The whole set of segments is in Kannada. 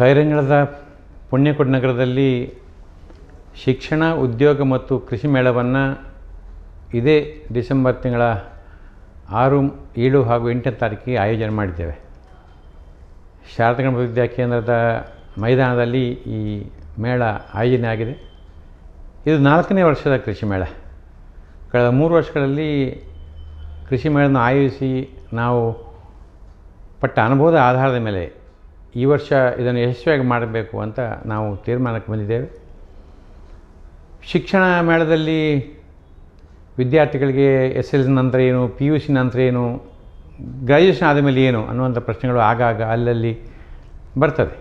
ಕೈರಂಗಳದ ಪುಣ್ಯಕೋಟ ನಗರದಲ್ಲಿ ಶಿಕ್ಷಣ, ಉದ್ಯೋಗ ಮತ್ತು ಕೃಷಿ ಮೇಳವನ್ನು ಇದೇ ಡಿಸೆಂಬರ್ ತಿಂಗಳ ಆರು, ಏಳು ಹಾಗೂ ಎಂಟನೇ ತಾರೀಕಿಗೆ ಆಯೋಜನೆ ಮಾಡಿದ್ದೇವೆ. ಶಾರದಾ ಗಣಪತಿ ವಿದ್ಯಾ ಕೇಂದ್ರದ ಮೈದಾನದಲ್ಲಿ ಈ ಮೇಳ ಆಯೋಜನೆ ಆಗಿದೆ. ಇದು ನಾಲ್ಕನೇ ವರ್ಷದ ಕೃಷಿ ಮೇಳ. ಕಳೆದ ಮೂರು ವರ್ಷಗಳಲ್ಲಿ ಕೃಷಿ ಮೇಳನ ಆಯೋಜಿಸಿ ನಾವು ಪಟ್ಟ ಅನುಭವದ ಆಧಾರದ ಮೇಲೆ ಈ ವರ್ಷ ಇದನ್ನು ಯಶಸ್ವಿಯಾಗಿ ಮಾಡಬೇಕು ಅಂತ ನಾವು ತೀರ್ಮಾನಕ್ಕೆ ಬಂದಿದ್ದೇವೆ. ಶಿಕ್ಷಣ ಮೇಳದಲ್ಲಿ ವಿದ್ಯಾರ್ಥಿಗಳಿಗೆ ಎಸ್ ಎಲ್ ನಂತರ ಏನು, ಪಿ ಯು ಸಿ ನಂತರ ಏನು, ಗ್ರ್ಯಾಜುಯೇಷನ್ ಆದಮೇಲೆ ಏನು ಅನ್ನುವಂಥ ಪ್ರಶ್ನೆಗಳು ಆಗಾಗ ಅಲ್ಲಲ್ಲಿ ಬರ್ತದೆ.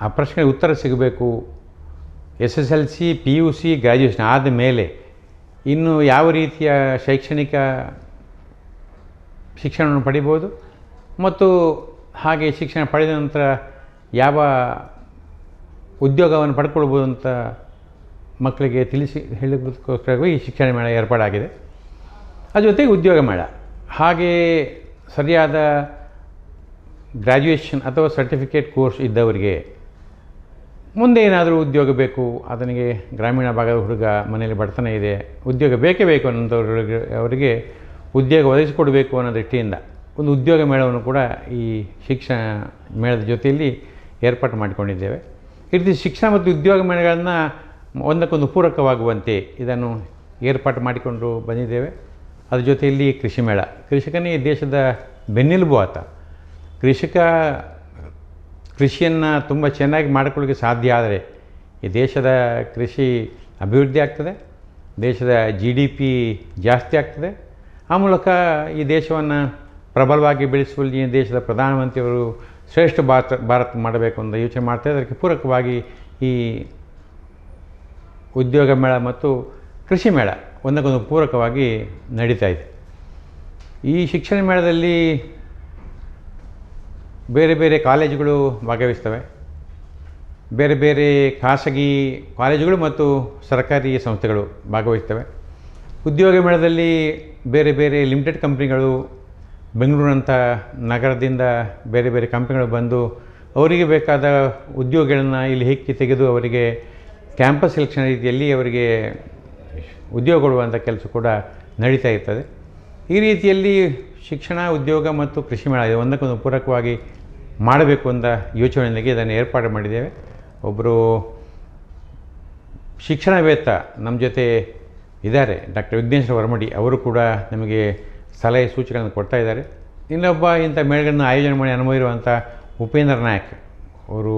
ಆ ಪ್ರಶ್ನೆಗೆ ಉತ್ತರ ಸಿಗಬೇಕು. S S L C, P U C graduation ಆದ ಮೇಲೆ ಇನ್ನು ಯಾವ ರೀತಿಯ ಶೈಕ್ಷಣಿಕ ಶಿಕ್ಷಣವನ್ನು ಪಡಿಬೋದು ಮತ್ತು ಹಾಗೆ ಶಿಕ್ಷಣ ಪಡೆದ ನಂತರ ಯಾವ ಉದ್ಯೋಗವನ್ನು ಪಡ್ಕೊಳ್ಬೋದು ಅಂತ ಮಕ್ಕಳಿಗೆ ತಿಳಿಸಿ ಹೇಳೋದಕ್ಕೋಸ್ಕರವಾಗಿ ಈ ಶಿಕ್ಷಣ ಮೇಳ ಏರ್ಪಾಡಾಗಿದೆ. ಅದ್ರ ಜೊತೆಗೆ ಉದ್ಯೋಗ ಮೇಳ. ಹಾಗೆ ಸರಿಯಾದ ಗ್ರ್ಯಾಜುಯೇಷನ್ ಅಥವಾ ಸರ್ಟಿಫಿಕೇಟ್ ಕೋರ್ಸ್ ಇದ್ದವರಿಗೆ ಮುಂದೆ ಏನಾದರೂ ಉದ್ಯೋಗ ಬೇಕು, ಅದನಿಗೆ ಗ್ರಾಮೀಣ ಭಾಗದ ಹುಡುಗ ಮನೆಯಲ್ಲಿ ಬಡತನ ಇದೆ, ಉದ್ಯೋಗ ಬೇಕೇ ಬೇಕು ಅನ್ನೋಂಥವ್ರಿಗೆ ಅವರಿಗೆ ಉದ್ಯೋಗ ಒದಗಿಸಿಕೊಡಬೇಕು ಅನ್ನೋ ದೃಷ್ಟಿಯಿಂದ ಒಂದು ಉದ್ಯೋಗ ಮೇಳವನ್ನು ಕೂಡ ಈ ಶಿಕ್ಷಣ ಮೇಳದ ಜೊತೆಯಲ್ಲಿ ಏರ್ಪಾಟು ಮಾಡಿಕೊಂಡಿದ್ದೇವೆ. ಈ ರೀತಿ ಶಿಕ್ಷಣ ಮತ್ತು ಉದ್ಯೋಗ ಮೇಳಗಳನ್ನು ಒಂದಕ್ಕೊಂದು ಪೂರಕವಾಗುವಂತೆ ಇದನ್ನು ಏರ್ಪಾಟು ಮಾಡಿಕೊಂಡು ಬಂದಿದ್ದೇವೆ. ಅದ್ರ ಜೊತೆಯಲ್ಲಿ ಕೃಷಿ ಮೇಳ. ಕೃಷಿಕನೇ ದೇಶದ ಬೆನ್ನೆಲುಬು ಆತ. ಕೃಷಿಕ ಕೃಷಿಯನ್ನು ತುಂಬ ಚೆನ್ನಾಗಿ ಮಾಡಿಕೊಳ್ಳಿಕ್ಕೆ ಸಾಧ್ಯ ಆದರೆ ಈ ದೇಶದ ಕೃಷಿ ಅಭಿವೃದ್ಧಿ ಆಗ್ತದೆ, ದೇಶದ ಜಿ ಡಿ ಪಿ ಜಾಸ್ತಿ ಆಗ್ತದೆ. ಆ ಮೂಲಕ ಈ ದೇಶವನ್ನು ಪ್ರಬಲವಾಗಿ ಬೆಳೆಸುವಲ್ಲಿ ದೇಶದ ಪ್ರಧಾನಮಂತ್ರಿಯವರು ಶ್ರೇಷ್ಠ ಭಾರತ ಭಾರತ ಮಾಡಬೇಕು ಅಂತ ಯೋಚನೆ ಮಾಡ್ತಾರೆ ಅದಕ್ಕೆ ಪೂರಕವಾಗಿ ಈ ಉದ್ಯೋಗ ಮೇಳ ಮತ್ತು ಕೃಷಿ ಮೇಳ ಒಂದಕ್ಕೊಂದು ಪೂರಕವಾಗಿ ನಡೀತಾ ಇದೆ. ಈ ಶಿಕ್ಷಣ ಮೇಳದಲ್ಲಿ ಬೇರೆ ಬೇರೆ ಕಾಲೇಜುಗಳು ಭಾಗವಹಿಸ್ತವೆ. ಬೇರೆ ಬೇರೆ ಖಾಸಗಿ ಕಾಲೇಜುಗಳು ಮತ್ತು ಸರ್ಕಾರಿ ಸಂಸ್ಥೆಗಳು ಭಾಗವಹಿಸ್ತವೆ. ಉದ್ಯೋಗ ಮೇಳದಲ್ಲಿ ಬೇರೆ ಬೇರೆ ಲಿಮಿಟೆಡ್ ಕಂಪ್ನಿಗಳು ಬೆಂಗಳೂರಂಥ ನಗರದಿಂದ ಬೇರೆ ಬೇರೆ ಕಂಪ್ನಿಗಳು ಬಂದು ಅವರಿಗೆ ಬೇಕಾದ ಉದ್ಯೋಗಗಳನ್ನು ಇಲ್ಲಿ ಹೆಕ್ಕಿ ತೆಗೆದು ಅವರಿಗೆ ಕ್ಯಾಂಪಸ್ ಸೆಲೆಕ್ಷನ್ ರೀತಿಯಲ್ಲಿ ಅವರಿಗೆ ಉದ್ಯೋಗ ಕೊಡುವಂಥ ಕೆಲಸ ಕೂಡ ನಡೀತಾ ಇರ್ತದೆ. ಈ ರೀತಿಯಲ್ಲಿ ಶಿಕ್ಷಣ, ಉದ್ಯೋಗ ಮತ್ತು ಕೃಷಿ ಮೇಳ ಇದು. ಒಂದಕ್ಕೊಂದು ಪೂರಕವಾಗಿ ಮಾಡಬೇಕು ಅಂತ ಯೋಚನೆಯೊಂದಿಗೆ ಇದನ್ನು ಏರ್ಪಾಡು ಮಾಡಿದ್ದೇವೆ. ಒಬ್ಬರು ಶಿಕ್ಷಣವೇತ್ತ ನಮ್ಮ ಜೊತೆ ಇದ್ದಾರೆ. ಡಾಕ್ಟರ್ ವಿಘ್ನೇಶ್ವರ ವರ್ಮಡಿ ಅವರು ಕೂಡ ನಮಗೆ ಸಲಹೆ ಸೂಚನೆಗಳನ್ನು ಕೊಡ್ತಾ ಇದ್ದಾರೆ. ಇನ್ನೊಬ್ಬ ಇಂಥ ಮೇಳಗಳನ್ನು ಆಯೋಜನೆ ಮಾಡಿ ಅನುಭವ ಇರುವಂಥ ಉಪೇಂದ್ರ ನಾಯಕ್ ಅವರು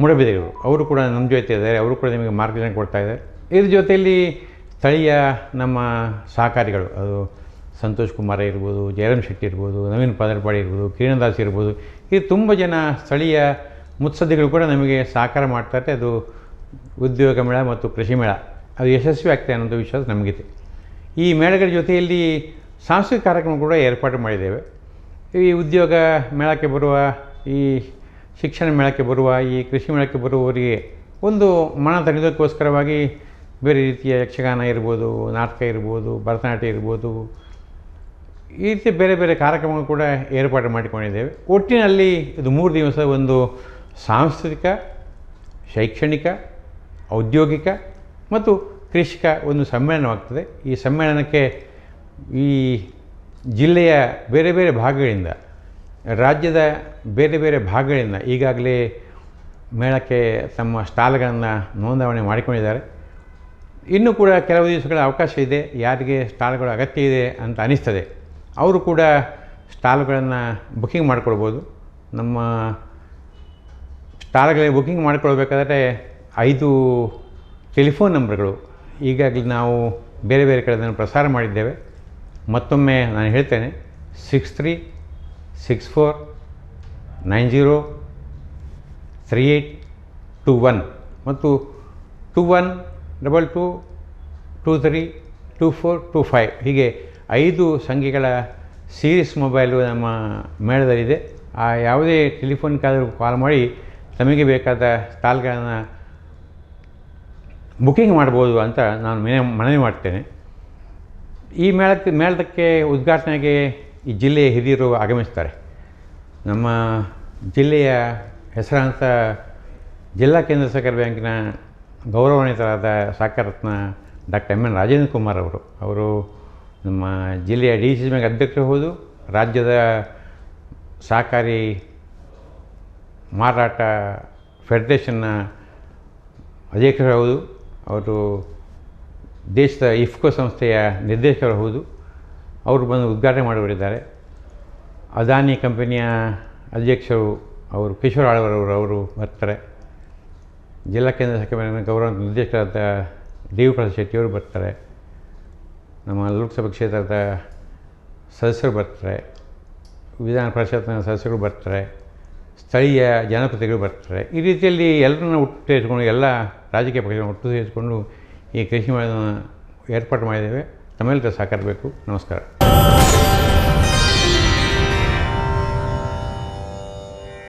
ಮೂಡಬಿದ್ರಿಯವರು. ಅವರು ಕೂಡ ನಮ್ಮ ಜೊತೆ ಇದ್ದಾರೆ. ಅವರು ಕೂಡ ನಿಮಗೆ ಮಾರ್ಗದರ್ಶನ ಕೊಡ್ತಾ ಇದ್ದಾರೆ. ಇದ್ರ ಜೊತೆಯಲ್ಲಿ ಸ್ಥಳೀಯ ನಮ್ಮ ಸಹಕಾರಿಗಳು, ಅದು ಸಂತೋಷ್ ಕುಮಾರ ಇರ್ಬೋದು, ಜಯರಾಮ್ ಶೆಟ್ಟಿ ಇರ್ಬೋದು, ನವೀನ್ ಪದರ್ಪಾಡಿ ಇರ್ಬೋದು, ಕಿರಣದಾಸ್ ಇರ್ಬೋದು ಇದು ತುಂಬ ಜನ ಸ್ಥಳೀಯ ಮುತ್ಸದ್ದಿಗಳು ಕೂಡ ನಮಗೆ ಸಹಕಾರ ಮಾಡ್ತಾರೆ ಅದು ಉದ್ಯೋಗ ಮೇಳ ಮತ್ತು ಕೃಷಿ ಮೇಳ. ಅದು ಯಶಸ್ವಿ ಆಗ್ತದೆ ಅನ್ನೋದು ವಿಶ್ವಾಸ ನಮಗಿದೆ. ಈ ಮೇಳಗಳ ಜೊತೆಯಲ್ಲಿ ಸಾಂಸ್ಕೃತಿಕ ಕಾರ್ಯಕ್ರಮ ಕೂಡ ಏರ್ಪಾಡು ಮಾಡಿದ್ದೇವೆ. ಈ ಉದ್ಯೋಗ ಮೇಳಕ್ಕೆ ಬರುವ, ಈ ಶಿಕ್ಷಣ ಮೇಳಕ್ಕೆ ಬರುವ, ಈ ಕೃಷಿ ಮೇಳಕ್ಕೆ ಬರುವವರಿಗೆ ಒಂದು ಮನ ತಣಿದಕ್ಕೋಸ್ಕರವಾಗಿ ಬೇರೆ ರೀತಿಯ ಯಕ್ಷಗಾನ ಇರ್ಬೋದು, ನಾಟಕ ಇರ್ಬೋದು, ಭರತನಾಟ್ಯ ಇರ್ಬೋದು, ಈ ರೀತಿ ಬೇರೆ ಬೇರೆ ಕಾರ್ಯಕ್ರಮಗಳು ಕೂಡ ಏರ್ಪಾಡು ಮಾಡಿಕೊಂಡಿದ್ದೇವೆ. ಒಟ್ಟಿನಲ್ಲಿ ಇದು ಮೂರು ದಿವಸ ಒಂದು ಸಾಂಸ್ಕೃತಿಕ, ಶೈಕ್ಷಣಿಕ, ಔದ್ಯೋಗಿಕ ಮತ್ತು ಕೃಷಿಕ ಒಂದು ಸಮ್ಮೇಳನವಾಗ್ತದೆ. ಈ ಸಮ್ಮೇಳನಕ್ಕೆ ಈ ಜಿಲ್ಲೆಯ ಬೇರೆ ಬೇರೆ ಭಾಗಗಳಿಂದ, ರಾಜ್ಯದ ಬೇರೆ ಬೇರೆ ಭಾಗಗಳಿಂದ ಈಗಾಗಲೇ ಮೇಳಕ್ಕೆ ತಮ್ಮ ಸ್ಟಾಲ್ಗಳನ್ನು ನೋಂದಾವಣೆ ಮಾಡಿಕೊಂಡಿದ್ದಾರೆ. ಇನ್ನೂ ಕೂಡ ಕೆಲವು ದಿವಸಗಳ ಅವಕಾಶ ಇದೆ. ಯಾರಿಗೆ ಸ್ಟಾಲ್ಗಳ ಅಗತ್ಯ ಇದೆ ಅಂತ ಅನಿಸ್ತದೆ. ಅವರು ಕೂಡ ಸ್ಟಾಲ್ಗಳನ್ನು ಬುಕ್ಕಿಂಗ್ ಮಾಡಿಕೊಳ್ಬೋದು. ನಮ್ಮ ಸ್ಟಾಲ್ಗಳಿಗೆ ಬುಕ್ಕಿಂಗ್ ಮಾಡಿಕೊಳ್ಬೇಕಾದ್ರೆ ಐದು ಟೆಲಿಫೋನ್ ನಂಬರ್ಗಳು ಈಗಾಗಲೇ ನಾವು ಬೇರೆ ಬೇರೆ ಕಡೆ ಅದನ್ನು ಪ್ರಸಾರ ಮಾಡಿದ್ದೇವೆ. ಮತ್ತೊಮ್ಮೆ ನಾನು ಹೇಳ್ತೇನೆ six three six four nine zero three eight two one ಮತ್ತು two one double two two three two four two five ಹೀಗೆ ಐದು ಸಂಖ್ಯೆಗಳ ಸೀರೀಸ್ ಮೊಬೈಲು ನಮ್ಮ ಮೇಳದಲ್ಲಿದೆ. ಆ ಯಾವುದೇ ಟೆಲಿಫೋನ್ಗಾದರೂ ಕಾಲ್ ಮಾಡಿ ತಮಗೆ ಬೇಕಾದ ಸ್ಟಾಲ್ಗಳನ್ನು ಬುಕ್ಕಿಂಗ್ ಮಾಡ್ಬೋದು ಅಂತ ನಾನು ಮನೆ ಮನವಿ ಮಾಡ್ತೇನೆ. ಈ ಮೇಳಕ್ಕೆ ಮೇಳದಕ್ಕೆ ಉದ್ಘಾಟನೆಗೆ ಈ ಜಿಲ್ಲೆಯ ಹಿರಿಯರು ಆಗಮಿಸ್ತಾರೆ. ನಮ್ಮ ಜಿಲ್ಲೆಯ ಹೆಸರಾಂತ ಜಿಲ್ಲಾ ಕೇಂದ್ರ ಸಹಕಾರ ಬ್ಯಾಂಕಿನ ಗೌರವಾನ್ವಿತರಾದ ಸಾಕಾರತ್ನ doctor M N Rajendra Kumar ಅವರು. ಅವರು ನಮ್ಮ ಜಿಲ್ಲೆಯ ಡಿ ಸಿ ಬ್ಯಾಂಕ್ ಅಧ್ಯಕ್ಷರು ಹೌದು. ರಾಜ್ಯದ ಸಹಕಾರಿ ಮಾರಾಟ ಫೆಡರೇಷನ್ನ ಅಧ್ಯಕ್ಷರು ಹೌದು. ಅವರು ದೇಶದ ಇಫ್ಕೋ ಸಂಸ್ಥೆಯ ನಿರ್ದೇಶಕರು ಹೌದು. ಅವರು ಬಂದು ಉದ್ಘಾಟನೆ ಮಾಡುವರಿದ್ದಾರೆ ಅದಾನಿ ಕಂಪನಿಯ ಅಧ್ಯಕ್ಷರು ಅವರು ಕಿಶೋರ್ ಆಳ್ವರವರು ಅವರು ಬರ್ತಾರೆ. ಜಿಲ್ಲಾ ಕೇಂದ್ರ ಸಹಕಾರ ಗೌರವ ನಿರ್ದೇಶಕರಾದ ದೇವಿಪ್ರಸಾದ್ ಶೆಟ್ಟಿಯವರು ಬರ್ತಾರೆ. ನಮ್ಮ ಲೋಕಸಭಾ ಕ್ಷೇತ್ರದ ಸದಸ್ಯರು ಬರ್ತಾರೆ. ವಿಧಾನ ಪರಿಷತ್ನ ಸದಸ್ಯರು ಬರ್ತಾರೆ. ಸ್ಥಳೀಯ ಜನಪ್ರತಿನಿಧಿಗಳು ಬರ್ತಾರೆ. ಈ ರೀತಿಯಲ್ಲಿ ಎಲ್ಲರನ್ನ ಒಟ್ಟು ಸೇರಿಸ್ಕೊಂಡು, ಎಲ್ಲ ರಾಜಕೀಯ ಪಕ್ಷಗಳನ್ನು ಒಟ್ಟು ಸೇರಿಸ್ಕೊಂಡು ಈ ಕೃಷಿ ಮೇಳವನ್ನು ಏರ್ಪಾಡು ಮಾಡಿದ್ದೇವೆ. ತಮ್ಮೆಲ್ಲರ ಸಹಕಾರ ನಮಸ್ಕಾರ.